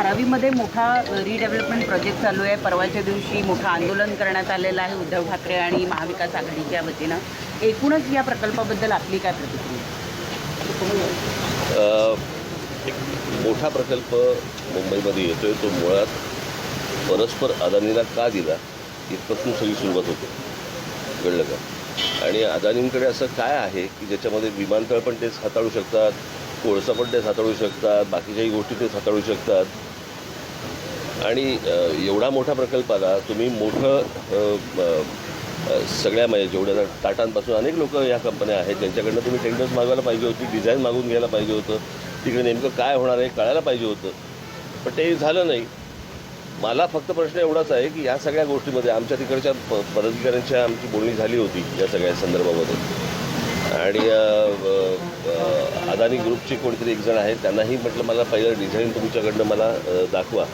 धारावीमध्ये मोठा redevelopment project चालू आहे. परवाच्या दिवशी मोठं आंदोलन करण्यात आलेलं आहे उद्धव ठाकरे आणि महाविकास आघाडीच्या वतीनं. एकूणच या प्रकल्पाबद्दल आपली काय प्रतिक्रिया? एक मोठा प्रकल्प मुंबईमध्ये येतोय. तो मुळात परस्पर अदानीला का दिला? इथपासून सगळी सुरुवात होते. कळलं का? आणि अदानींकडे असं काय आहे की ज्याच्यामध्ये विमानतळ पण तेच हाताळू शकतात कोळसा पण तेच हाताळू शकतात बाकीच्याही गोष्टी तेच हाताळू शकतात? आणि एवढा मोठा प्रकल्प आला तुम्ही मोठं सगळ्या म्हणजे जेवढ्या टाटांपासून अनेक लोक या कंपन्या आहेत त्यांच्याकडनं तुम्ही टेंडर्स मागवायला पाहिजे होती डिझाईन मागून घ्यायला पाहिजे होतं तिकडे नेमकं काय होणार आहे कळायला पाहिजे होतं. पण ते झालं नाही. मला फक्त प्रश्न एवढाच आहे की या सगळ्या गोष्टीमध्ये आमच्या तिकडच्या प पदाधिकाऱ्यांच्या आमची बोलणी झाली होती या सगळ्या संदर्भामध्ये. आणि अदानी ग्रुपचे कोणीतरी एक जण आहेत त्यांनाही म्हटलं मला पहिलं डिझाईन तुमच्याकडनं मला दाखवा.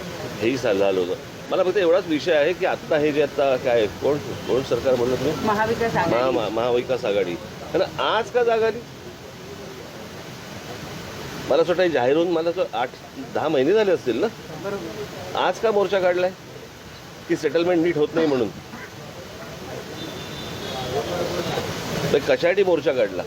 हेही सा- झालं होतं. मला फक्त एवढाच विषय आहे की आत्ता हे जे आता काय कोण कोण सरकार म्हणलं तुम्ही? महाविकास महा आघाडी. महा- महाविकास आघाडी. आणि आज का जागा आली मला असं वाटतं जाहीर होऊन मला असं आठ दहा महिने झाले असतील ना? बरोबर. आज का मोर्चा काढलाय? की सेटलमेंट नीट होत नाही म्हणून? तर कशासाठी मोर्चा काढला?